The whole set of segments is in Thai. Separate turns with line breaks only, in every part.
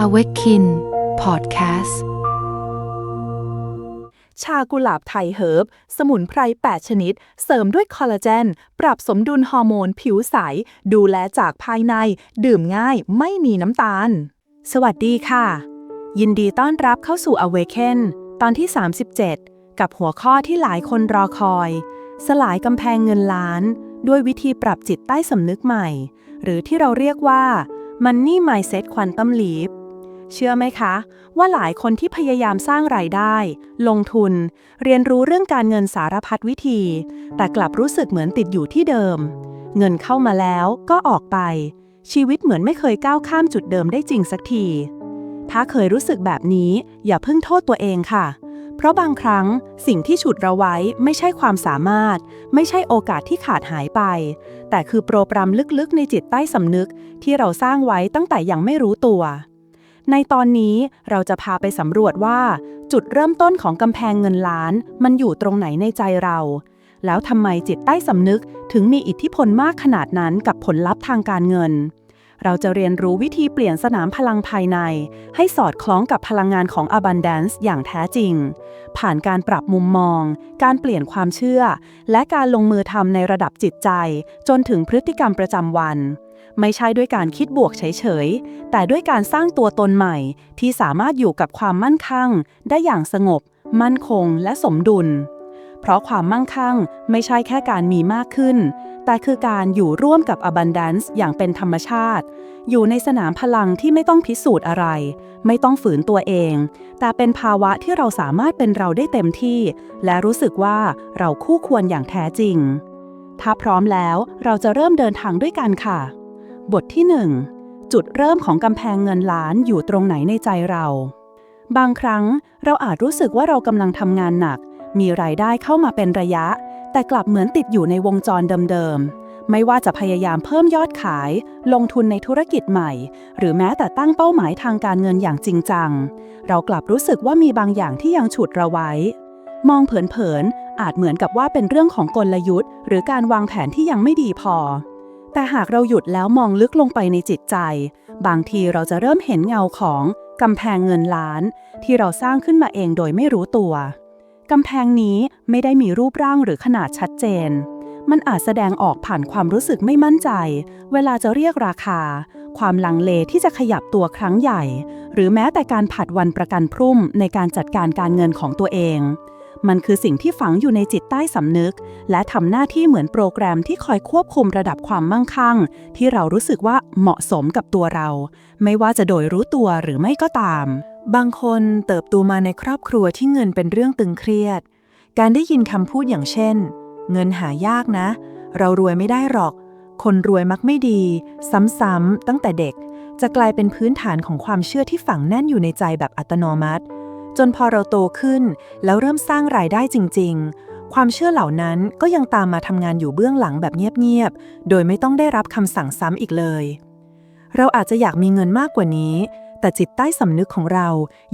Awaken Podcast
ชากุหลาบไทยเฮิร์บ สมุนไพร 8 ชนิด เสริมด้วยคอลลาเจน ปรับสมดุลฮอร์โมน ผิวใส ดูแลจากภายใน ดื่มง่ายไม่มีน้ำตาล สวัสดีค่ะ ยินดีต้อนรับเข้าสู่ Awaken ตอนที่ 37 กับหัวข้อที่หลายคนรอคอย สลายกำแพงเงินล้าน ด้วยวิธีปรับจิตใต้สำนึกใหม่ หรือที่เราเรียกว่า Money Mindset Quantum Leap เชื่อไหมคะ ว่าหลายคนที่พยายามสร้างรายได้ ลงทุน เรียนรู้เรื่องการเงินสารพัดวิธี แต่กลับรู้สึกเหมือนติดอยู่ที่เดิม เงินเข้ามาแล้วก็ออกไป ชีวิตเหมือนไม่เคยก้าวข้ามจุดเดิมได้จริงสักที ถ้าเคยรู้สึกแบบนี้อย่าเพิ่งโทษตัวเองค่ะ เพราะบางครั้งสิ่งที่ฉุดเราไว้ไม่ใช่ความสามารถ ไม่ใช่โอกาสที่ขาดหายไป แต่คือโปรแกรมลึกๆ ในจิตใต้สำนึกที่เราสร้างไว้ตั้งแต่ยังไม่รู้ตัว ในตอนนี้เราจะพาไปสำรวจว่า จุดเริ่มต้นของกำแพงเงินล้าน มันอยู่ตรงไหนในใจเรา แล้วทำไมจิตใต้สำนึกถึงมีอิทธิพลมากขนาดนั้นกับผลลัพธ์ทางการเงิน เราจะเรียนรู้วิธีเปลี่ยนสนามพลังภายใน ให้สอดคล้องกับพลังงานของ Abundance อย่างแท้จริง ผ่านการปรับมุมมอง การเปลี่ยนความเชื่อ และการลงมือทำในระดับจิตใจ จนถึงพฤติกรรมประจำวัน ไม่ใช่ด้วยการคิดบวกเฉยๆ แต่ด้วยการสร้างตัวตนใหม่ ที่สามารถอยู่กับความมั่นคงได้อย่างสงบ มั่นคงและสมดุล เพราะความมั่งคั่งไม่ใช่แค่การมีมากขึ้น แต่คือการอยู่ร่วมกับ abundance อย่างเป็นธรรมชาติ อยู่ในสนามพลังที่ไม่ต้องพิสูจน์อะไร ไม่ต้องฝืนตัวเอง แต่เป็นภาวะที่เราสามารถเป็นเราได้เต็มที่ และรู้สึกว่าเราคู่ควรอย่างแท้จริงถ้าพร้อมแล้วเราจะเริ่มเดินทางด้วยกันค่ะ บทที่ 1 จุดเริ่มของกำแพงเงินล้านอยู่ตรงไหนในใจเรา บางครั้งเราอาจรู้สึกว่าเรากำลังทำงานหนัก มีรายได้เข้ามาเป็นระยะ แต่กลับเหมือนติดอยู่ในวงจรเดิมๆ ไม่ว่าจะพยายามเพิ่มยอดขาย ลงทุนในธุรกิจใหม่ หรือแม้แต่ตั้งเป้าหมายทางการเงินอย่างจริงจัง เรากลับรู้สึกว่ามีบางอย่างที่ยังฉุดเราไว้ มองเผินๆอาจเหมือนกับว่าเป็นเรื่องของกลยุทธ์ หรือการวางแผนที่ยังไม่ดีพอ แต่หากเราหยุดแล้วมองลึกลงไปในจิตใจ บางทีเราจะเริ่มเห็นเงาของกำแพงเงินล้าน ที่เราสร้างขึ้นมาเองโดยไม่รู้ตัว กำแพงนี้ไม่ได้มีรูปร่างหรือขนาดชัดเจน มันอาจแสดงออกผ่านความรู้สึกไม่มั่นใจ เวลาจะเรียกราคา ความลังเลที่จะขยับตัวครั้งใหญ่ หรือแม้แต่การผัดวันประกันพรุ่มในการจัดการการเงินของตัวเอง มันคือสิ่งที่ฝังอยู่ในจิตใต้สำนึก และทำหน้าที่เหมือนโปรแกรมที่คอยควบคุมระดับความมั่งคั่ง ที่เรารู้สึกว่าเหมาะสมกับตัวเรา ไม่ว่าจะโดยรู้ตัวหรือไม่ก็ตาม บางคนเติบโตมาในครอบครัวที่เงินเป็นเรื่องตึงเครียด การได้ยินคำพูดอย่างเช่น เงินหายากนะ เรารวยไม่ได้หรอก คนรวยมักไม่ดี ซ้ำๆตั้งแต่เด็ก จะกลายเป็นพื้นฐานของความเชื่อที่ฝังแน่นอยู่ในใจแบบอัตโนมัติ จนพอเราโตขึ้น แล้วเริ่มสร้างรายได้จริง ๆ ความเชื่อเหล่านั้นก็ยังตามมาทำงานอยู่เบื้องหลังแบบเงียบๆ โดยไม่ต้องได้รับคำสั่งซ้ำอีกเลย เราอาจจะอยากมีเงินมากกว่านี้ แต่จิตใต้สำนึกของเรา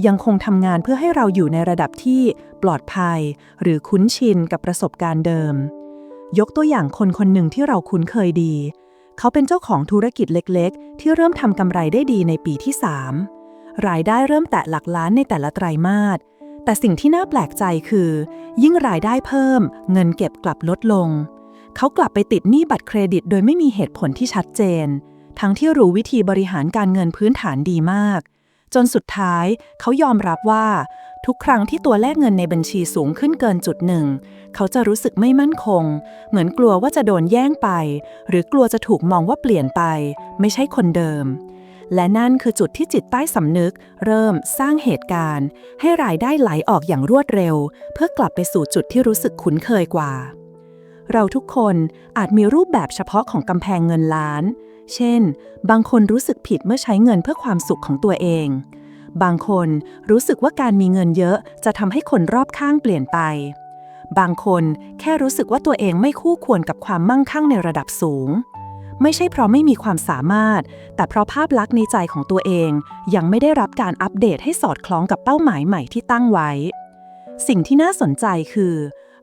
ยังคงทำงานเพื่อให้เราอยู่ในระดับที่ปลอดภัย หรือคุ้นชินกับประสบการณ์เดิม ยกตัวอย่างคนคนหนึ่งที่เราคุ้นเคยดี เขาเป็นเจ้าของธุรกิจเล็ก ๆ ที่เริ่มทำกำไรได้ดีในปีที่3 รายได้เริ่มแตะหลักล้านในแต่ละไตรมาส แต่สิ่งที่น่าแปลกใจคือ ยิ่งรายได้เพิ่ม เงินเก็บกลับลดลง เขากลับไปติดหนี้บัตรเครดิต โดยไม่มีเหตุผลที่ชัดเจน ทั้งที่รู้วิธีบริหารการเงินพื้นฐานดีมาก จนสุดท้ายเขายอมรับว่า ทุกครั้งที่ตัวเลขเงินในบัญชีสูงขึ้นเกินจุดหนึ่ง เขาจะรู้สึกไม่มั่นคง เหมือนกลัวว่าจะโดนแย่งไป หรือกลัวจะถูกมองว่าเปลี่ยนไป ไม่ใช่คนเดิม และนั่นคือจุดที่จิตใต้สำนึก เริ่มสร้างเหตุการณ์ ให้รายได้ไหลออกอย่างรวดเร็ว เพื่อกลับไปสู่จุดที่รู้สึกคุ้นเคยกว่า เราทุกคนอาจมีรูปแบบเฉพาะของกำแพงเงินล้าน เช่น บางคนรู้สึกผิดเมื่อใช้เงินเพื่อความสุขของตัวเอง บางคนรู้สึกว่าการมีเงินเยอะจะทำให้คนรอบข้างเปลี่ยนไป บางคนแค่รู้สึกว่าตัวเองไม่คู่ควรกับความมั่งคั่งในระดับสูง ไม่ใช่เพราะไม่มีความสามารถ แต่เพราะภาพลักษณ์ในใจของตัวเอง ยังไม่ได้รับการอัปเดตให้สอดคล้องกับเป้าหมายใหม่ที่ตั้งไว้ สิ่งที่น่าสนใจคือ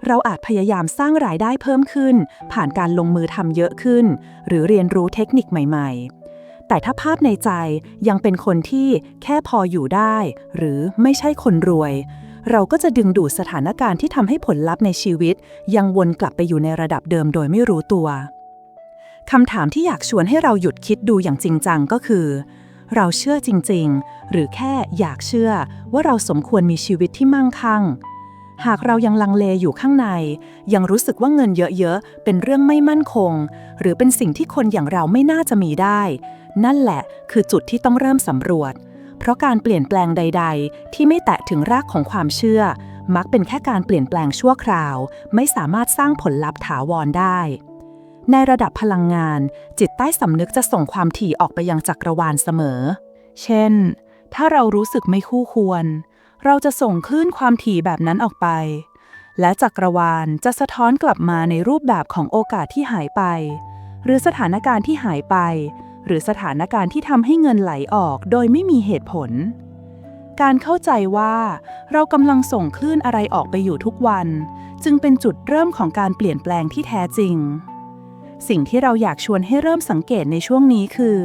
เราอาจพยายามสร้างรายได้เพิ่มขึ้น ผ่านการลงมือทำเยอะขึ้น หรือเรียนรู้เทคนิคใหม่ ๆ แต่ถ้าภาพในใจยังเป็นคนที่แค่พออยู่ได้ หรือไม่ใช่คนรวยเราก็จะดึงดูดสถานการณ์ที่ทำให้ผลลัพธ์ในชีวิต ยังวนกลับไปอยู่ในระดับเดิมโดยไม่รู้ตัว คำถามที่อยากชวนให้เราหยุดคิดดูอย่างจริงจังก็คือ เราเชื่อจริง ๆ หรือแค่อยากเชื่อว่าเราสมควรมีชีวิตที่มั่งคั่ง หากเรายังลังเลอยู่ข้างใน ยังรู้สึกว่าเงินเยอะๆ เป็นเรื่องไม่มั่นคง หรือเป็นสิ่งที่คนอย่างเราไม่น่าจะมีได้ นั่นแหละคือจุดที่ต้องเริ่มสำรวจ เพราะการเปลี่ยนแปลงใด ๆ ที่ไม่แตะถึงรากของความเชื่อ มักเป็นแค่การเปลี่ยนแปลงชั่วคราว ไม่สามารถสร้างผลลัพธ์ถาวรได้ ในระดับพลังงาน จิตใต้สำนึกจะส่งความถี่ออกไปยังจักรวาลเสมอ เช่น ถ้าเรารู้สึกไม่คู่ควร เราจะส่งคลื่นความถี่แบบนั้นออกไป และจักรวาลจะสะท้อนกลับมาในรูปแบบของโอกาสที่หายไป หรือสถานการณ์ที่หายไป หรือสถานการณ์ที่ทำให้เงินไหลออกโดยไม่มีเหตุผล การเข้าใจว่า เรากำลังส่งคลื่นอะไรออกไปอยู่ทุกวัน จึงเป็นจุดเริ่มของการเปลี่ยนแปลงที่แท้จริง สิ่งที่เราอยากชวนให้เริ่มสังเกตในช่วงนี้คือ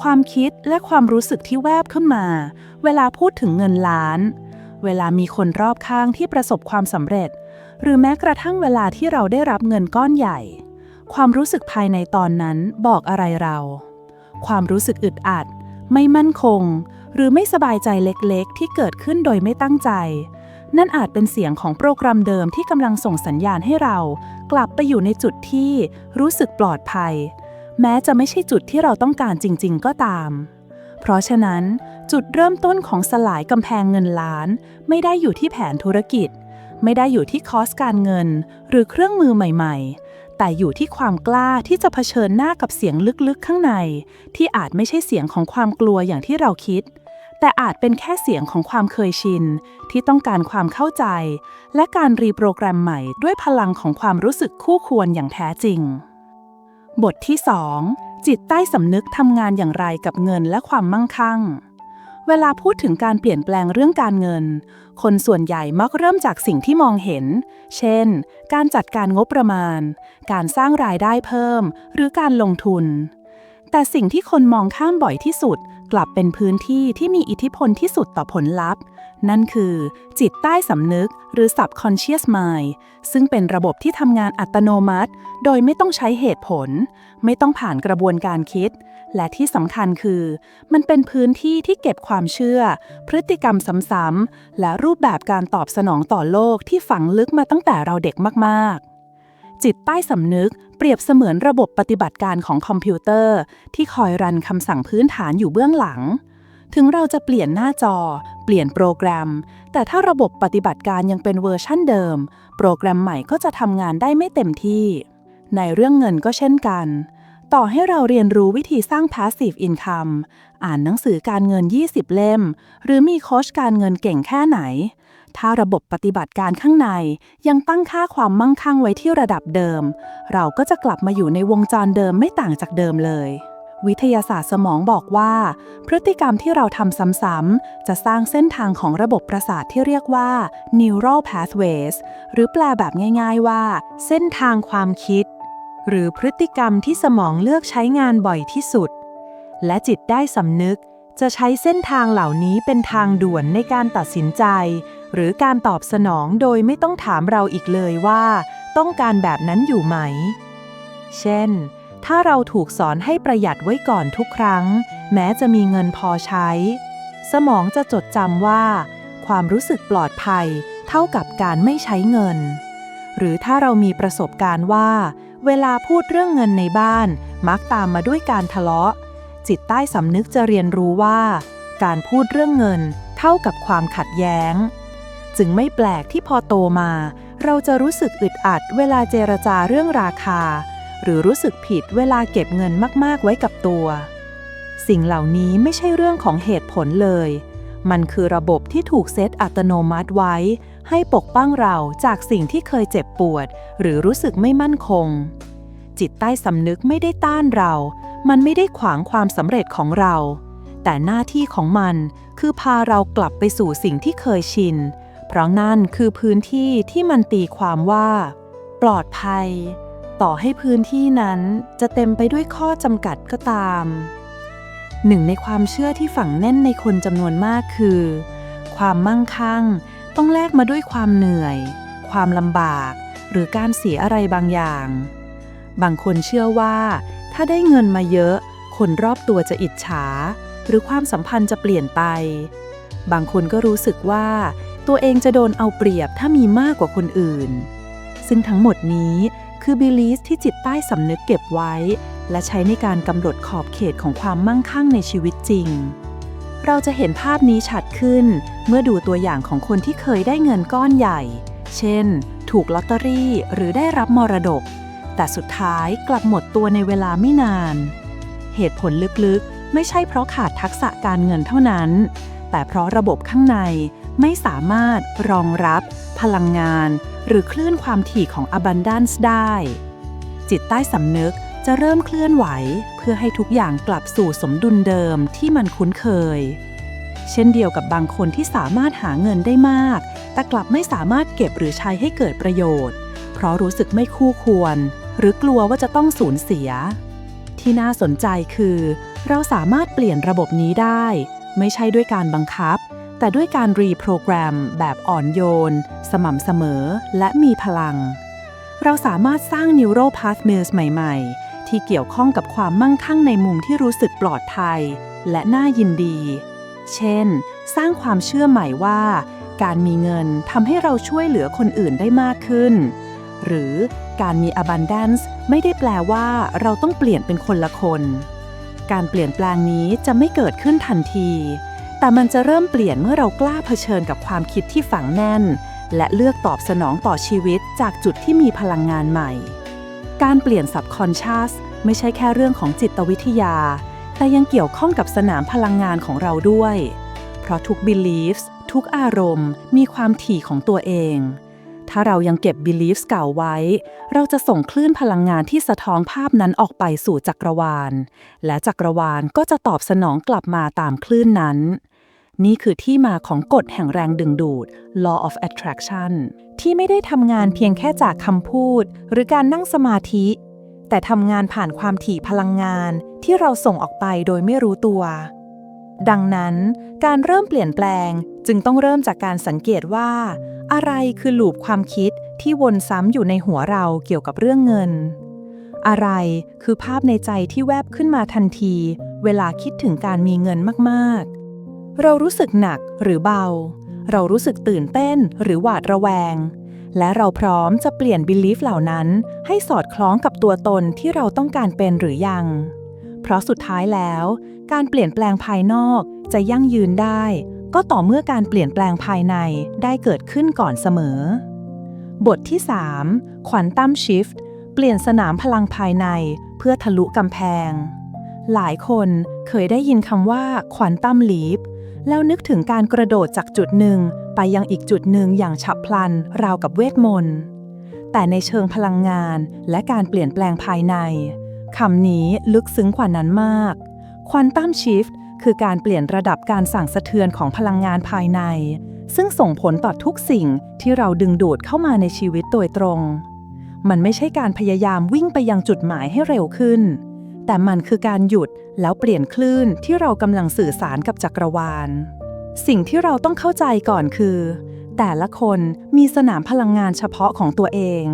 ความคิดและความรู้สึกที่แวบขึ้นมา เวลาพูดถึงเงินล้าน เวลามีคนรอบข้างที่ประสบความสำเร็จ หรือแม้กระทั่งเวลาที่เราได้รับเงินก้อนใหญ่ ความรู้สึกภายในตอนนั้นบอกอะไรเรา ความรู้สึกอึดอัด ไม่มั่นคง หรือไม่สบายใจเล็กๆ ที่เกิดขึ้นโดยไม่ตั้งใจนั่นอาจเป็นเสียงของโปรแกรมเดิมที่กำลังส่งสัญญาณให้เรา กลับไปอยู่ในจุดที่รู้สึกปลอดภัย แม้จะไม่ใช่จุดที่เราต้องการจริง ๆ ก็ตาม เพราะฉะนั้นจุดเริ่มต้นของสลายกำแพงเงินล้าน ไม่ได้อยู่ที่แผนธุรกิจ ไม่ได้อยู่ที่คอสการเงิน หรือเครื่องมือใหม่ ๆ แต่อยู่ที่ความกล้าที่จะเผชิญหน้ากับเสียงลึกๆข้างใน ที่อาจไม่ใช่เสียงของความกลัวอย่างที่เราคิด แต่อาจเป็นแค่เสียงของความเคยชิน ที่ต้องการความเข้าใจ และการรีโปรแกรมใหม่ด้วยพลังของความรู้สึกคู่ควรอย่างแท้จริง บทที่ 2 จิตใต้สำนึกทำงานอย่างไรกับเงินและความมั่งคั่ง เวลาพูดถึงการเปลี่ยนแปลงเรื่องการเงิน คนส่วนใหญ่มักเริ่มจากสิ่งที่มองเห็น เช่น การจัดการงบประมาณ การสร้างรายได้เพิ่ม หรือการลงทุนแต่สิ่งที่คนมองข้ามบ่อยที่สุด กลับเป็นพื้นที่ที่มีอิทธิพลที่สุดต่อผลลัพธ์ นั่นคือ จิตใต้สำนึกหรือ subconscious mind ซึ่งเป็นระบบที่ทำงานอัตโนมัติ โดยไม่ต้องใช้เหตุผล ไม่ต้องผ่านกระบวนการคิด และที่สำคัญคือ มันเป็นพื้นที่ที่เก็บความเชื่อ พฤติกรรมซ้ำๆและรูปแบบการตอบสนองต่อโลกที่ฝังลึกมาตั้งแต่เราเด็กมากๆจิตใต้สำนึก เปรียบเสมือนระบบปฏิบัติการของคอมพิวเตอร์ ที่คอยรันคำสั่งพื้นฐานอยู่เบื้องหลัง ถึงเราจะเปลี่ยนหน้าจอ เปลี่ยนโปรแกรม แต่ถ้าระบบปฏิบัติการยังเป็นเวอร์ชั่นเดิม โปรแกรมใหม่ก็จะทำงานได้ไม่เต็มที่ ในเรื่องเงินก็เช่นกัน ต่อให้เราเรียนรู้วิธีสร้าง passive income อ่านหนังสือการเงิน 20 เล่ม หรือมีโค้ชการเงินเก่งแค่ไหน ถ้าระบบปฏิบัติการข้างในยังตั้งค่าความมั่งคั่งไว้ที่ระดับเดิม เราก็จะกลับมาอยู่ในวงจรเดิมไม่ต่างจากเดิมเลย วิทยาศาสตร์สมองบอกว่า พฤติกรรมที่เราทำซ้ำๆจะสร้างเส้นทางของระบบประสาทที่เรียกว่า neural pathways หรือแปลแบบง่าย ๆว่า เส้นทางความคิด หรือพฤติกรรมที่สมองเลือกใช้งานบ่อยที่สุด และจิตได้สำนึกจะใช้เส้นทางเหล่านี้เป็นทางด่วนในการตัดสินใจ หรือการตอบสนองโดยไม่ต้องถามเราอีกเลยว่า ต้องการแบบนั้นอยู่ไหม เช่น ถ้าเราถูกสอนให้ประหยัดไว้ก่อนทุกครั้ง แม้จะมีเงินพอใช้ สมองจะจดจำว่า ความรู้สึกปลอดภัย เท่ากับการไม่ใช้เงิน หรือถ้าเรามีประสบการณ์ว่า เวลาพูดเรื่องเงินในบ้าน มักตามมาด้วยการทะเลาะ จิตใต้สำนึกจะเรียนรู้ว่า การพูดเรื่องเงิน เท่ากับความขัดแย้ง จึงไม่แปลกที่พอโตมา เราจะรู้สึกอึดอัดเวลาเจรจาเรื่องราคา หรือรู้สึกผิดเวลาเก็บเงินมาก ๆ ไว้กับตัว สิ่งเหล่านี้ไม่ใช่เรื่องของเหตุผลเลย มันคือระบบที่ถูกเซตอัตโนมัติไว้ ให้ปกป้องเราจากสิ่งที่เคยเจ็บปวด หรือรู้สึกไม่มั่นคง จิตใต้สำนึกไม่ได้ต้านเรา มันไม่ได้ขวางความสำเร็จของเราแต่หน้าที่ของมันคือพาเรากลับไปสู่สิ่งที่เคยชิน เพราะนั่นคือพื้นที่ที่มันตีความว่า ปลอดภัย ต่อให้พื้นที่นั้นจะเต็มไปด้วยข้อจำกัดก็ตาม หนึ่งในความเชื่อที่ฝังแน่นในคนจำนวนมากคือ ความมั่งคั่ง ต้องแลกมาด้วยความเหนื่อย ความลำบาก หรือการเสียอะไรบางอย่าง บางคนเชื่อว่า ถ้าได้เงินมาเยอะ คนรอบตัวจะอิจฉา หรือความสัมพันธ์จะเปลี่ยนไป บางคนก็รู้สึกว่า ตัวเองจะโดนเอาเปรียบถ้ามีมากกว่าคนอื่น ซึ่งทั้งหมดนี้คือบิลีสที่จิตใต้สำนึกเก็บไว้ และใช้ในการกำหนดขอบเขตของความมั่งคั่งในชีวิตจริง เราจะเห็นภาพนี้ชัดขึ้น เมื่อดูตัวอย่างของคนที่เคยได้เงินก้อนใหญ่ เช่น ถูกลอตเตอรี่หรือได้รับมรดก แต่สุดท้ายกลับหมดตัวในเวลาไม่นาน เหตุผลลึกๆ ไม่ใช่เพราะขาดทักษะการเงินเท่านั้น แต่เพราะระบบข้างใน ไม่สามารถรองรับ พลังงาน หรือคลื่นความถี่ของ abundance ได้ จิตใต้สำนึกจะเริ่มเคลื่อนไหว เพื่อให้ทุกอย่างกลับสู่สมดุลเดิมที่มันคุ้นเคย เช่นเดียวกับบางคนที่สามารถหาเงินได้มาก แต่กลับไม่สามารถเก็บหรือใช้ให้เกิดประโยชน์ เพราะรู้สึกไม่คู่ควร หรือกลัวว่าจะต้องสูญเสีย ที่น่าสนใจคือ เราสามารถเปลี่ยนระบบนี้ได้ ไม่ใช่ด้วยการบังคับ แต่ด้วยการรีโปรแกรมแบบอ่อนโยน สม่ำเสมอและมีพลัง เราสามารถสร้าง neural pathways ใหม่ ๆ ที่เกี่ยวข้องกับความมั่งคั่งในมุมที่รู้สึกปลอดภัย และน่ายินดี เช่น สร้างความเชื่อใหม่ว่า การมีเงินทำให้เราช่วยเหลือคนอื่นได้มากขึ้น หรือการมี abundance ไม่ได้แปลว่าเราต้องเปลี่ยนเป็นคนละคน การเปลี่ยนแปลงนี้จะไม่เกิดขึ้นทันที แต่มันจะเริ่มเปลี่ยนเมื่อเรากล้าเผชิญกับความคิดที่ฝังแน่น และเลือกตอบสนองต่อชีวิตจากจุดที่มีพลังงานใหม่ การเปลี่ยน subconscious ไม่ใช่แค่เรื่องของจิตวิทยา แต่ยังเกี่ยวข้องกับสนามพลังงานของเราด้วย เพราะทุก beliefs ทุกอารมณ์ มีความถี่ของตัวเอง ถ้าเรายังเก็บ beliefs เก่าไว้ เราจะส่งคลื่นพลังงานที่สะท้อนภาพนั้นออกไปสู่จักรวาล และจักรวาลก็จะตอบสนองกลับมาตามคลื่นนั้น นี่คือที่มาของกฎแห่งแรงดึงดูด law of attraction ที่ไม่ได้ทำงานเพียงแค่จากคำพูด หรือการนั่งสมาธิ แต่ทำงานผ่านความถี่พลังงานที่เราส่งออกไปโดยไม่รู้ตัว ดังนั้นการเริ่มเปลี่ยนแปลงจึงต้องเริ่มจากการสังเกตว่า อะไรคือลูปความคิดที่วนซ้ำอยู่ในหัวเราเกี่ยวกับเรื่องเงิน อะไรคือภาพในใจที่แวบขึ้นมาทันที เวลาคิดถึงการมีเงินมากๆ เรารู้สึกหนักหรือเบา เรารู้สึกตื่นเต้นหรือหวาดระแวง และเราพร้อมจะเปลี่ยนบิลีฟเหล่านั้น ให้สอดคล้องกับตัวตนที่เราต้องการเป็นหรือยัง เพราะสุดท้ายแล้ว การเปลี่ยนแปลงภายนอกจะยั่งยืนได้ ก็ต่อเมื่อการเปลี่ยนแปลงภายในได้เกิดขึ้นก่อนเสมอ บทที่3 Quantum Shift เปลี่ยนสนามพลังภายในเพื่อทะลุกำแพง หลายคนเคยได้ยินคำว่า Quantum Leap แล้วนึกถึงการกระโดดจากจุดหนึ่งไปยังอีกจุดหนึ่งอย่างฉับพลันราวกับเวทมนต์ แต่ในเชิงพลังงานและการเปลี่ยนแปลงภายในคำนี้ลึกซึ้งกว่านั้นมาก Quantum Shift คือการเปลี่ยนระดับการสั่งสะเทือนของพลังงานภายใน ซึ่งส่งผลต่อทุกสิ่งที่เราดึงดูดเข้ามาในชีวิตโดยตรง มันไม่ใช่การพยายามวิ่งไปยังจุดหมายให้เร็วขึ้น แต่มันคือการหยุดแล้วเปลี่ยนคลื่นที่เรากำลังสื่อสารกับจักรวาล สิ่งที่เราต้องเข้าใจก่อนคือ แต่ละคนมีสนามพลังงานเฉพาะของตัวเอง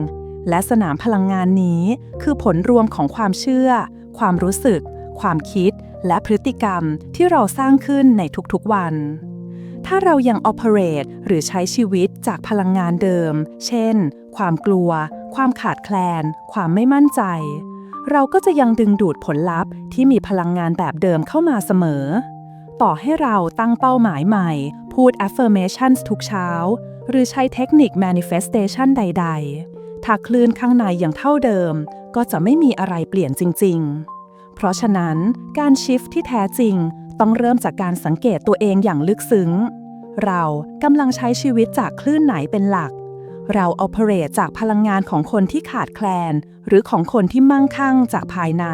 และสนามพลังงานนี้คือผลรวมของความเชื่อ ความรู้สึก ความคิด และพฤติกรรมที่เราสร้างขึ้นในทุกๆวัน ถ้าเรายัง operate หรือใช้ชีวิตจากพลังงานเดิม เช่น ความกลัว ความขาดแคลน ความไม่มั่นใจ เราก็จะยังดึงดูดผลลัพธ์ที่มีพลังงานแบบเดิมเข้ามาเสมอ ต่อให้เราตั้งเป้าหมายใหม่ พูด affirmations ทุกเช้า หรือใช้เทคนิค manifestation ใด ๆ ถ้าคลื่นข้างในยังเท่าเดิม ก็จะไม่มีอะไรเปลี่ยนจริง ๆ เพราะฉะนั้นการชิฟที่แท้จริงต้องเริ่มจากการสังเกตตัวเองอย่างลึกซึ้ง เรากำลังใช้ชีวิตจากคลื่นไหนเป็นหลัก เรา operate จากพลังงานของคนที่ขาดแคลน หรือของคนที่มั่งคั่งจากภายใน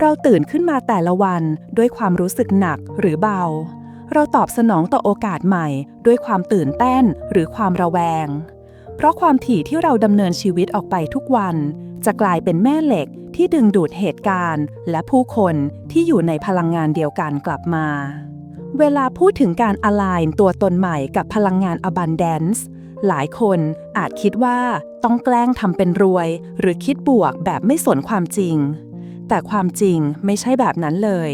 เราตื่นขึ้นมาแต่ละวันด้วยความรู้สึกหนักหรือเบา เราตอบสนองต่อโอกาสใหม่ ด้วยความตื่นเต้นหรือความระแวง เพราะความถี่ที่เราดำเนินชีวิตออกไปทุกวัน จะกลายเป็นแม่เหล็กที่ดึงดูดเหตุการณ์ และผู้คนที่อยู่ในพลังงานเดียวกันกลับมา เวลาพูดถึงการ align ตัวตนใหม่กับพลังงาน abundance หลายคนอาจคิดว่าต้องแกล้งทำเป็นรวย หรือคิดบวกแบบไม่สนความจริง แต่ความจริงไม่ใช่แบบนั้นเลย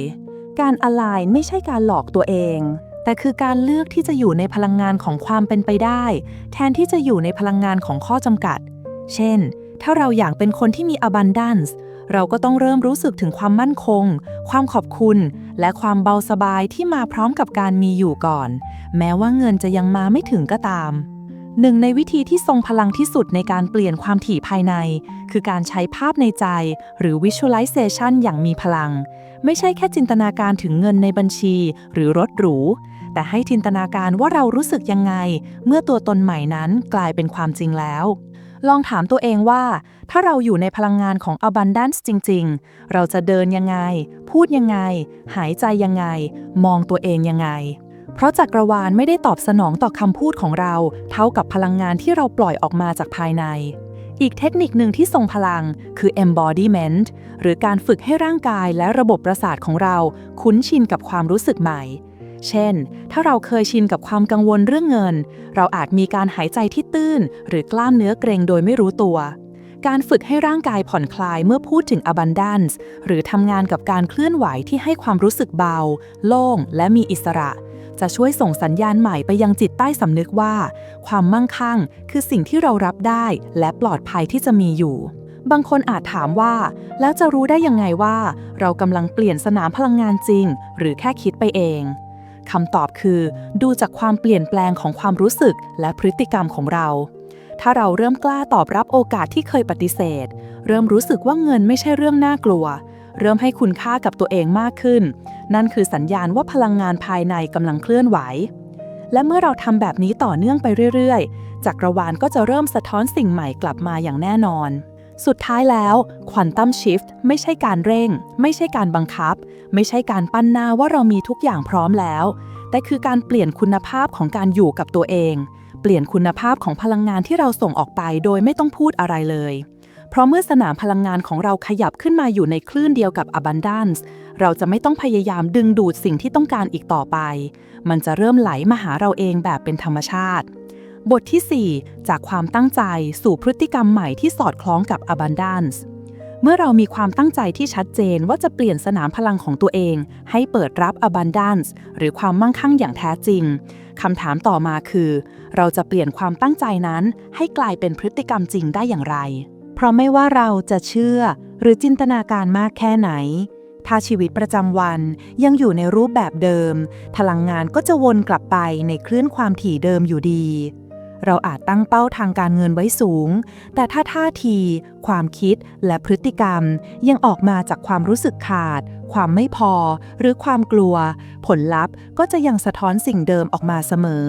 การ align ไม่ใช่การหลอกตัวเอง แต่คือการเลือกที่จะอยู่ในพลังงานของความเป็นไปได้ แทนที่จะอยู่ในพลังงานของข้อจำกัด เช่น ถ้าเราอยากเป็นคนที่มี abundance เราก็ต้องเริ่มรู้สึกถึงความมั่นคง ความขอบคุณ และความเบาสบายที่มาพร้อมกับการมีอยู่ก่อน แม้ว่าเงินจะยังมาไม่ถึงก็ตาม หนึ่งในวิธีที่ทรงพลังที่สุดในการเปลี่ยนความถี่ภายใน คือการใช้ภาพในใจ หรือ visualization อย่างมีพลัง ไม่ใช่แค่จินตนาการถึงเงินในบัญชี หรือรถหรู แต่ให้จินตนาการว่าเรารู้สึกยังไง เมื่อตัวตนใหม่นั้นกลายเป็นความจริงแล้ว ลองถามตัวเองว่า ถ้าเราอยู่ในพลังงานของ abundance จริง ๆ เราจะเดินยังไง พูดยังไง หายใจยังไง มองตัวเองยังไง เพราะจักรวาลไม่ได้ตอบสนองต่อคำพูดของเรา เท่ากับพลังงานที่เราปล่อยออกมาจากภายใน อีกเทคนิคหนึ่งที่ทรงพลังคือ embodiment หรือการฝึกให้ร่างกายและระบบประสาทของเรา คุ้นชินกับความรู้สึกใหม่ เช่น ถ้าเราเคยชินกับความกังวลเรื่องเงิน เราอาจมีการหายใจที่ตื้น หรือกล้ามเนื้อเกรงโดยไม่รู้ตัว การฝึกให้ร่างกายผ่อนคลายเมื่อพูดถึง abundance หรือทำงานกับการเคลื่อนไหวที่ให้ความรู้สึกเบา โล่ง และมีอิสระ จะช่วยส่งสัญญาณใหม่ไปยังจิตใต้สำนึกว่า ความมั่งคั่ง คือสิ่งที่เรารับได้ และปลอดภัยที่จะมีอยู่บางคนอาจถามว่า แล้วจะรู้ได้ยังไงว่า เรากำลังเปลี่ยนสนามพลังงานจริง หรือแค่คิดไปเอง คำตอบคือ ดูจากความเปลี่ยนแปลงของความรู้สึกและพฤติกรรมของเรา ถ้าเราเริ่มกล้าตอบรับโอกาสที่เคยปฏิเสธ เริ่มรู้สึกว่าเงินไม่ใช่เรื่องน่ากลัว เริ่มให้คุณค่ากับตัวเองมากขึ้น นั่นคือสัญญาณว่าพลังงานภายในกำลังเคลื่อนไหว และเมื่อเราทำแบบนี้ต่อเนื่องไปเรื่อยๆ จักรวาลก็จะเริ่มสะท้อนสิ่งใหม่กลับมาอย่างแน่นอน สุดท้ายแล้วควอนตัมชิฟต์ไม่ใช่การเร่ง ไม่ใช่การบังคับ ไม่ใช่การปั้นหน้าว่าเรามีทุกอย่างพร้อมแล้ว แต่คือการเปลี่ยนคุณภาพของการอยู่กับตัวเอง เปลี่ยนคุณภาพของพลังงานที่เราส่งออกไปโดยไม่ต้องพูดอะไรเลย เพราะเมื่อสนามพลังงานของเราขยับขึ้นมาอยู่ในคลื่นเดียวกับ abundance เราจะไม่ต้องพยายามดึงดูดสิ่งที่ต้องการอีกต่อไป มันจะเริ่มไหลมาหาเราเองแบบเป็นธรรมชาติ บทที่ 4 จากความตั้งใจสู่พฤติกรรมใหม่ที่สอดคล้องกับ abundance เมื่อเรามีความตั้งใจที่ชัดเจนว่าจะเปลี่ยนสนามพลังของตัวเอง ให้เปิดรับ abundance หรือความมั่งคั่งอย่างแท้จริงคำถามต่อมาคือ เราจะเปลี่ยนความตั้งใจนั้น ให้กลายเป็นพฤติกรรมจริงได้อย่างไร เพราะไม่ว่าเราจะเชื่อหรือจินตนาการมากแค่ไหน ถ้าชีวิตประจำวันยังอยู่ในรูปแบบเดิม พลังงานก็จะวนกลับไปในคลื่นความถี่เดิมอยู่ดี เราอาจตั้งเป้าทางการเงินไว้สูง แต่ถ้าท่าที ความคิดและพฤติกรรม ยังออกมาจากความรู้สึกขาด ความไม่พอ หรือความกลัว ผลลัพธ์ก็จะยังสะท้อนสิ่งเดิมออกมาเสมอ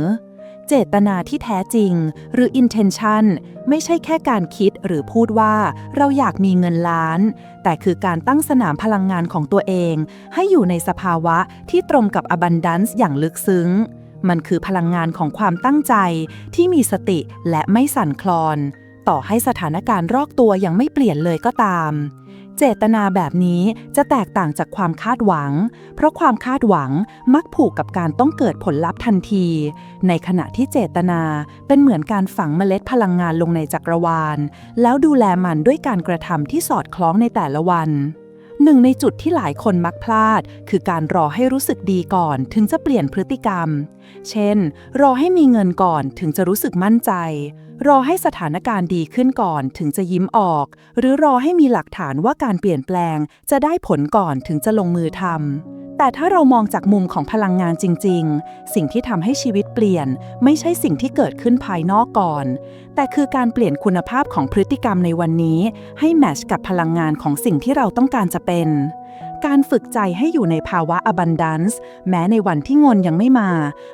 เจตนาที่แท้จริง หรือ intention ไม่ใช่แค่การคิดหรือพูดว่า เราอยากมีเงินล้าน แต่คือการตั้งสนามพลังงานของตัวเอง ให้อยู่ในสภาวะที่ตรงกับ abundance อย่างลึกซึ้ง มันคือพลังงานของความตั้งใจที่มีสติและไม่สั่นคลอน ต่อให้สถานการณ์รอบตัวยังไม่เปลี่ยนเลยก็ตาม เจตนาแบบนี้จะแตกต่างจากความคาดหวัง เพราะความคาดหวังมักผูกกับการต้องเกิดผลลัพธ์ทันที ในขณะที่เจตนาเป็นเหมือนการฝังเมล็ดพลังงานลงในจักรวาล แล้วดูแลมันด้วยการกระทำที่สอดคล้องในแต่ละวัน หนึ่งในจุดที่หลายคนมักพลาด คือการรอให้รู้สึกดีก่อนถึงจะเปลี่ยนพฤติกรรม เช่น รอให้มีเงินก่อนถึงจะรู้สึกมั่นใจ รอให้สถานการณ์ดีขึ้นก่อนถึงจะยิ้มออก หรือรอให้มีหลักฐานว่าการเปลี่ยนแปลง จะได้ผลก่อนถึงจะลงมือทำ แต่ถ้าเรามองจากมุมของพลังงานจริง ๆ สิ่งที่ทำให้ชีวิตเปลี่ยน ไม่ใช่สิ่งที่เกิดขึ้นภายนอกก่อน แต่คือการเปลี่ยนคุณภาพของพฤติกรรมในวันนี้ ให้แมชกับพลังงานของสิ่งที่เราต้องการจะเป็น การฝึกใจให้อยู่ในภาวะ abundance แม้ในวันที่เงินยังไม่มา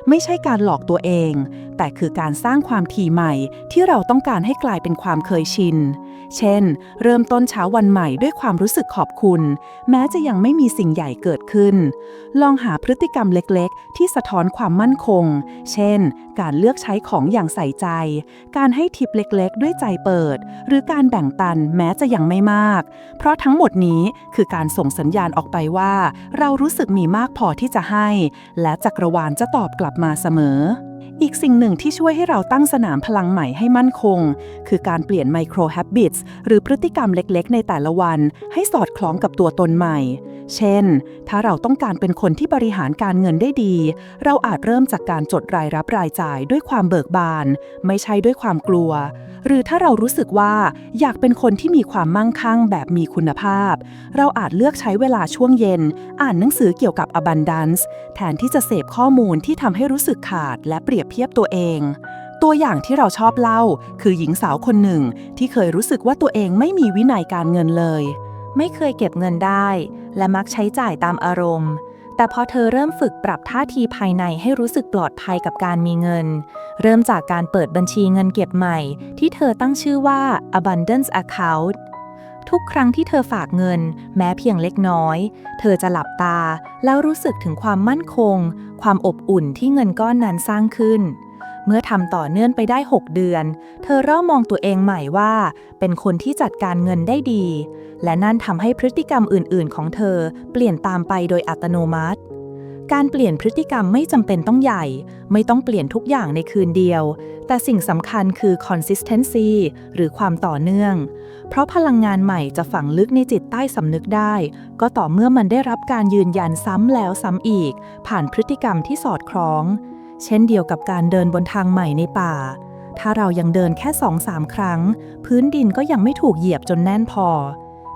ไม่ใช่การหลอกตัวเอง แต่คือการสร้างความถี่ใหม่ที่เราต้องการให้กลายเป็นความเคยชิน
เช่น เริ่มต้นเช้าวันใหม่ด้วยความรู้สึกขอบคุณ แม้จะยังไม่มีสิ่งใหญ่เกิดขึ้น ลองหาพฤติกรรมเล็กๆ ที่สะท้อนความมั่นคง เช่น การเลือกใช้ของอย่างใส่ใจ การให้ทิปเล็กๆ ด้วยใจเปิด หรือการแบ่งปันแม้จะยังไม่มาก เพราะทั้งหมดนี้คือการส่งสัญญาณออกไปว่า เรารู้สึกมีมากพอที่จะให้ และจักรวาลจะตอบกลับมาเสมอ อีกสิ่งหนึ่งที่ช่วยให้เราตั้งสนามพลังใหม่ให้มั่นคง คือการเปลี่ยนไมโคร habits หรือพฤติกรรมเล็กๆ ในแต่ละวัน ให้สอดคล้องกับตัวตนใหม่เช่น ถ้าเราต้องการเป็นคนที่บริหารการเงินได้ดี เราอาจเริ่มจากการจดรายรับรายจ่ายด้วยความเบิกบาน ไม่ใช่ด้วยความกลัว หรือถ้าเรารู้สึกว่าอยากเป็นคนที่มีความมั่งคั่งแบบมีคุณภาพ เราอาจเลือกใช้เวลาช่วงเย็น อ่านหนังสือเกี่ยวกับ abundance แทนที่จะเสพข้อมูลที่ทำให้รู้สึกขาดและเปรียบเทียบตัวเองตัวอย่างที่เราชอบเล่า คือหญิงสาวคนหนึ่ง ที่เคยรู้สึกว่าตัวเองไม่มีวินัยการเงินเลย
ไม่เคยเก็บเงินได้ และมักใช้จ่ายตามอารมณ์ แต่พอเธอเริ่มฝึกปรับท่าทีภายในให้รู้สึกปลอดภัยกับการมีเงิน เริ่มจากการเปิดบัญชีเงินเก็บใหม่ ที่เธอตั้งชื่อว่า abundance account ทุกครั้งที่เธอฝากเงิน แม้เพียงเล็กน้อย เธอจะหลับตา แล้วรู้สึกถึงความมั่นคง ความอบอุ่นที่เงินก้อนนั้นสร้างขึ้น เมื่อทำต่อเนื่องไปได้ 6 เดือน เธอเริ่มมองตัวเองใหม่ว่า เป็นคนที่จัดการเงินได้ดี และนั่นทำให้พฤติกรรมอื่น ๆ ของเธอ เปลี่ยนตามไปโดยอัตโนมัติ การเปลี่ยนพฤติกรรมไม่จำเป็นต้องใหญ่ ไม่ต้องเปลี่ยนทุกอย่างในคืนเดียว แต่สิ่งสำคัญคือ consistency หรือความต่อเนื่อง เพราะพลังงานใหม่จะฝังลึกในจิตใต้สำนึกได้ ก็ต่อเมื่อมันได้รับการยืนยันซ้ำแล้วซ้ำอีก ผ่านพฤติกรรมที่สอดคล้อง เช่นเดียวกับการเดินบนทางใหม่ในป่า ถ้าเรายังเดินแค่สองสามครั้ง พื้นดินก็ยังไม่ถูกเหยียบจนแน่นพอ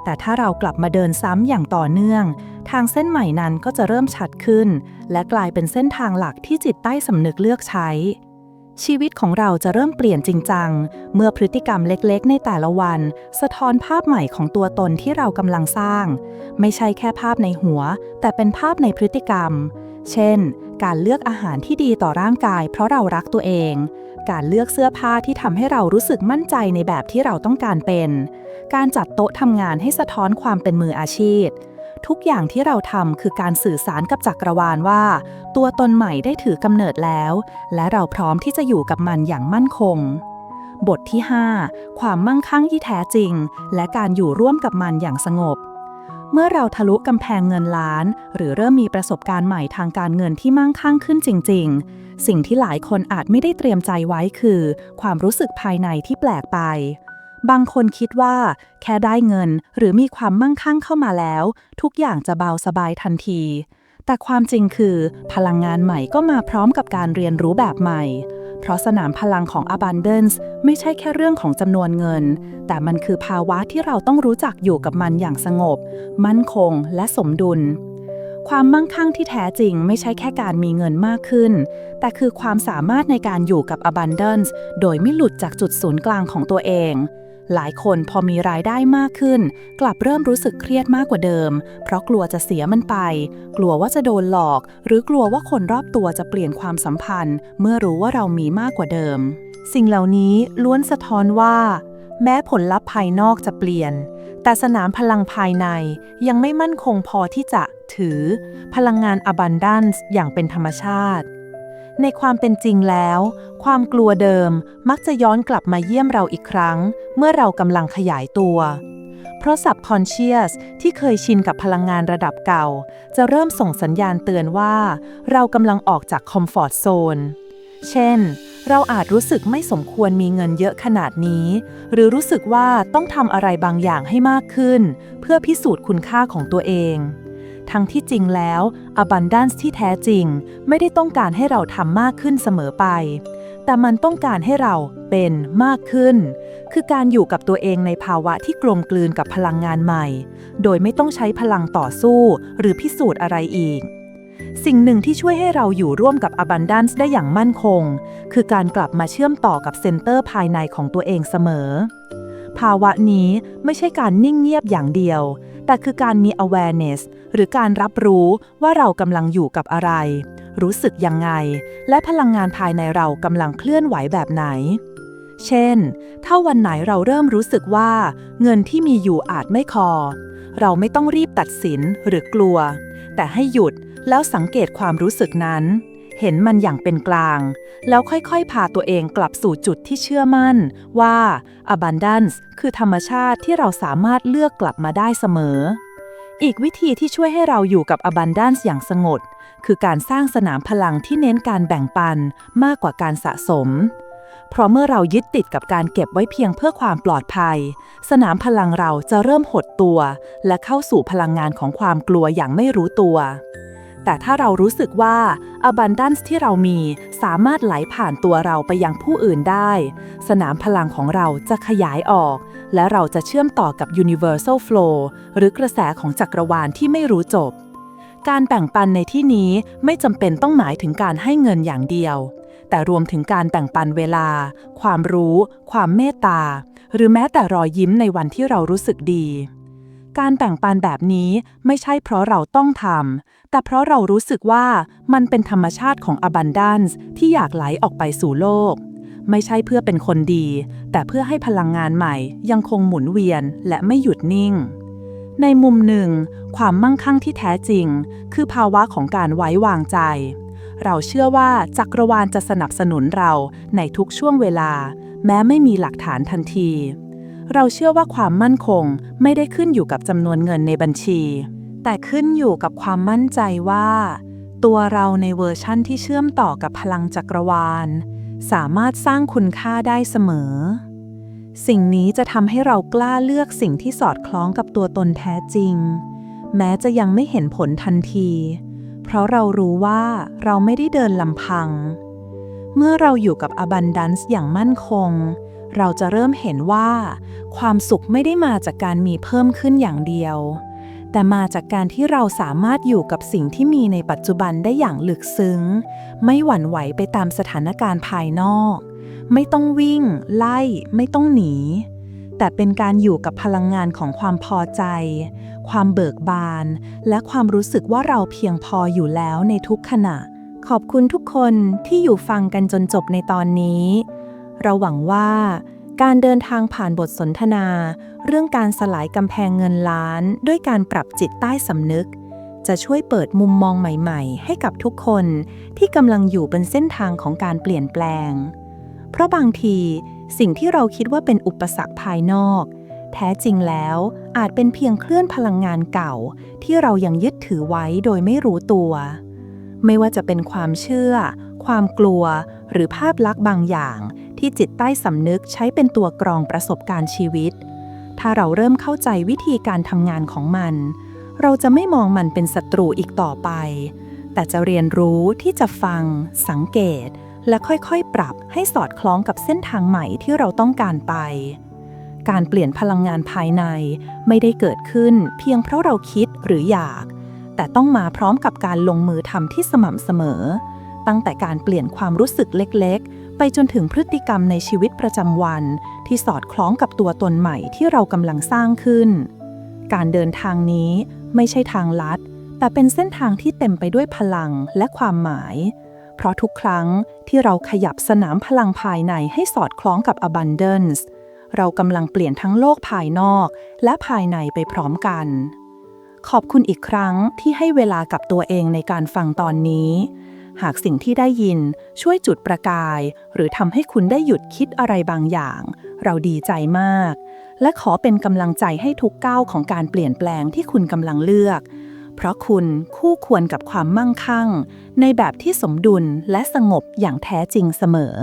แต่ถ้าเรากลับมาเดินซ้ำอย่างต่อเนื่อง ทางเส้นใหม่นั้นก็จะเริ่มชัดขึ้น และกลายเป็นเส้นทางหลักที่จิตใต้สำนึกเลือกใช้ ชีวิตของเราจะเริ่มเปลี่ยนจริงจัง เมื่อพฤติกรรมเล็กๆ ในแต่ละวัน สะท้อนภาพใหม่ของตัวตนที่เรากำลังสร้าง ไม่ใช่แค่ภาพในหัว แต่เป็นภาพในพฤติกรรม เช่น การเลือกอาหารที่ดีต่อร่างกาย เพราะเรารักตัวเอง การเลือกเสื้อผ้าที่ทำให้เรารู้สึกมั่นใจในแบบที่เราต้องการเป็น การจัดโต๊ะทำงานให้สะท้อนความเป็นมืออาชีพ ทุกอย่างที่เราทำคือการสื่อสารกับจักรวาลว่า ตัวตนใหม่ได้ถือกำเนิดแล้ว และเราพร้อมที่จะอยู่กับมันอย่างมั่นคงบทที่ 5 ความมั่งคั่งที่แท้จริง และการอยู่ร่วมกับมันอย่างสงบ เมื่อเราทะลุกำแพงเงินล้าน หรือเริ่มมีประสบการณ์ใหม่ทางการเงินที่มั่งคั่งขึ้นจริง ๆ สิ่งที่หลายคนอาจไม่ได้เตรียมใจไว้คือ ความรู้สึกภายในที่แปลกไป บางคนคิดว่า แค่ได้เงินหรือมีความมั่งคั่งเข้ามาแล้ว ทุกอย่างจะเบาสบายทันที แต่ความจริงคือ พลังงานใหม่ก็มาพร้อมกับการเรียนรู้แบบใหม่ เพราะสนามพลังของ Abundance ไม่ใช่แค่เรื่องของจำนวนเงิน แต่มันคือภาวะที่เราต้องรู้จักอยู่กับมันอย่างสงบ มั่นคง และสมดุล ความมั่งคั่งที่แท้จริงไม่ใช่แค่การมีเงินมากขึ้น แต่คือความสามารถในการอยู่กับ Abundance โดยไม่หลุดจากจุดศูนย์กลางของตัวเอง หลายคนพอมีรายได้มากขึ้น กลับเริ่มรู้สึกเครียดมากกว่าเดิม เพราะกลัวจะเสียมันไป กลัวว่าจะโดนหลอก หรือกลัวว่าคนรอบตัวจะเปลี่ยนความสัมพันธ์ เมื่อรู้ว่าเรามีมากกว่าเดิม สิ่งเหล่านี้ล้วนสะท้อนว่า แม้ผลลัพธ์ภายนอกจะเปลี่ยน แต่สนามพลังภายในยังไม่มั่นคงพอที่จะถือ พลังงาน abundance อย่างเป็นธรรมชาติ ในความเป็นจริงแล้ว ความกลัวเดิมมักจะย้อนกลับมาเยี่ยมเราอีกครั้ง เมื่อเรากำลังขยายตัว เพราะ subconscious ที่เคยชินกับพลังงานระดับเก่า จะเริ่มส่งสัญญาณเตือนว่า เรากำลังออกจาก comfort zone เช่น เราอาจรู้สึกไม่สมควรมีเงินเยอะขนาดนี้ หรือรู้สึกว่าต้องทำอะไรบางอย่างให้มากขึ้น เพื่อพิสูจน์คุณค่าของตัวเอง ทั้งที่จริงแล้ว abundance ที่แท้จริง ไม่ได้ต้องการให้เราทำมากขึ้นเสมอไป แต่มันต้องการให้เราเป็นมากขึ้น คือการอยู่กับตัวเองในภาวะที่กลมกลืนกับพลังงานใหม่ โดยไม่ต้องใช้พลังต่อสู้ หรือพิสูจน์อะไรอีก สิ่งหนึ่งที่ช่วยให้เราอยู่ร่วมกับ Abundance ได้อย่างมั่นคง คือการกลับมาเชื่อมต่อกับเซนเตอร์ภายในของตัวเองเสมอภาวะนี้ไม่ใช่การนิ่งเงียบอย่างเดียว แต่คือการมี awareness หรือการรับรู้ว่าเรากำลังอยู่กับอะไร รู้สึกยังไง และพลังงานภายในเรากำลังเคลื่อนไหวแบบไหน เช่น ถ้าวันไหนเราเริ่มรู้สึกว่า เงินที่มีอยู่อาจไม่พอ เราไม่ต้องรีบตัดสินหรือกลัว แต่ให้หยุดแล้วสังเกตความรู้สึกนั้น เห็นมันอย่างเป็นกลาง แล้วค่อยๆ พาตัวเองกลับสู่จุดที่เชื่อมั่น ว่า abundance คือธรรมชาติที่เราสามารถเลือกกลับมาได้เสมอ อีกวิธีที่ช่วยให้เราอยู่กับ abundance อย่างสงบคือการสร้างสนามพลังที่เน้นการแบ่งปันมากกว่าการสะสม เพราะเมื่อเรายึดติดกับการเก็บไว้เพียงเพื่อความปลอดภัย สนามพลังเราจะเริ่มหดตัว และเข้าสู่พลังงานของความกลัวอย่างไม่รู้ตัว แต่ถ้าเรารู้สึกว่า abundance ที่เรามีสามารถไหลผ่านตัวเราไปยังผู้อื่นได้ สนามพลังของเราจะขยายออก และเราจะเชื่อมต่อกับ universal flow หรือกระแสของจักรวาลที่ไม่รู้จบ การแบ่งปันในที่นี้ไม่จำเป็นต้องหมายถึงการให้เงินอย่างเดียว แต่รวมถึงการแบ่งปันเวลา ความรู้ ความเมตตา หรือแม้แต่รอยยิ้มในวันที่เรารู้สึกดี การแบ่งปันแบบนี้ไม่ใช่เพราะเราต้องทำ แต่เพราะเรารู้สึกว่ามันเป็นธรรมชาติของ abundance ที่อยากไหลออกไปสู่โลก ไม่ใช่เพื่อเป็นคนดี แต่เพื่อให้พลังงานใหม่ยังคงหมุนเวียนและไม่หยุดนิ่ง ในมุมหนึ่ง ความมั่งคั่งที่แท้จริง คือภาวะของการไว้วางใจ เราเชื่อว่าจักรวาลจะสนับสนุนเราในทุกช่วงเวลา แม้ไม่มีหลักฐานทันที เราเชื่อว่าความมั่นคงไม่ได้ขึ้นอยู่กับจำนวนเงินในบัญชี แต่ขึ้นอยู่กับความมั่นใจว่า ตัวเราในเวอร์ชั่นที่เชื่อมต่อกับพลังจักรวาล สามารถสร้างคุณค่าได้เสมอ สิ่งนี้จะทำให้เรากล้าเลือกสิ่งที่สอดคล้องกับตัวตนแท้จริง แม้จะยังไม่เห็นผลทันที เพราะเรารู้ว่าเราไม่ได้เดินลำพัง เมื่อเราอยู่กับ abundance อย่างมั่นคง เราจะเริ่มเห็นว่า ความสุขไม่ได้มาจากการมีเพิ่มขึ้นอย่างเดียว แต่มาจากการที่เราสามารถอยู่กับสิ่งที่มีในปัจจุบันได้อย่างลึกซึ้ง ไม่หวั่นไหวไปตามสถานการณ์ภายนอก ไม่ต้องวิ่ง ไล่ ไม่ต้องหนี แต่เป็นการอยู่กับพลังงานของความพอใจ ความเบิกบาน และความรู้สึกว่าเราเพียงพออยู่แล้วในทุกขณะ ขอบคุณทุกคนที่อยู่ฟังกันจนจบในตอนนี้ เราหวังว่าการเดินทางผ่านบทสนทนา เรื่องการสลายกำแพงเงินล้าน ด้วยการปรับจิตใต้สำนึก จะช่วยเปิดมุมมองใหม่ๆ ให้กับทุกคนที่กำลังอยู่บนเส้นทางของการเปลี่ยนแปลง เพราะบางทีสิ่งที่เราคิดว่าเป็นอุปสรรคภายนอก แท้จริงแล้วอาจเป็นเพียงเคลื่อนพลังงานเก่า ที่เรายังยึดถือไว้โดยไม่รู้ตัว ไม่ว่าจะเป็นความเชื่อ ความกลัว หรือภาพลักษณ์บางอย่าง ที่จิตใต้สำนึกใช้เป็นตัวกรองประสบการณ์ชีวิต ถ้าเราเริ่มเข้าใจวิธีการทำงานของมัน เราจะไม่มองมันเป็นศัตรูอีกต่อไป แต่จะเรียนรู้ที่จะฟัง สังเกต และค่อยๆ ปรับให้สอดคล้องกับเส้นทางใหม่ที่เราต้องการไป การเปลี่ยนพลังงานภายในไม่ได้เกิดขึ้นเพียงเพราะเราคิดหรืออยาก แต่ต้องมาพร้อมกับการลงมือทำที่สม่ำเสมอ ตั้งแต่การเปลี่ยนความรู้สึกเล็กๆ ไปจนถึงพฤติกรรมในชีวิตประจำวัน ที่สอดคล้องกับตัวตนใหม่ที่เรากำลังสร้างขึ้น การเดินทางนี้ไม่ใช่ทางลัด แต่เป็นเส้นทางที่เต็มไปด้วยพลังและความหมาย เพราะทุกครั้งที่เราขยับสนามพลังภายในให้สอดคล้องกับ abundance เรากำลังเปลี่ยนทั้งโลกภายนอกและภายในไปพร้อมกัน ขอบคุณอีกครั้งที่ให้เวลากับตัวเองในการฟังตอนนี้ หากสิ่งที่ได้ยินช่วยจุดประกาย หรือทำให้คุณได้หยุดคิดอะไรบางอย่าง เราดีใจมาก และขอเป็นกำลังใจให้ทุกก้าวของการเปลี่ยนแปลงที่คุณกำลังเลือก เพราะคุณคู่ควรกับความมั่งคั่ง ในแบบที่สมดุลและสงบอย่างแท้จริงเสมอ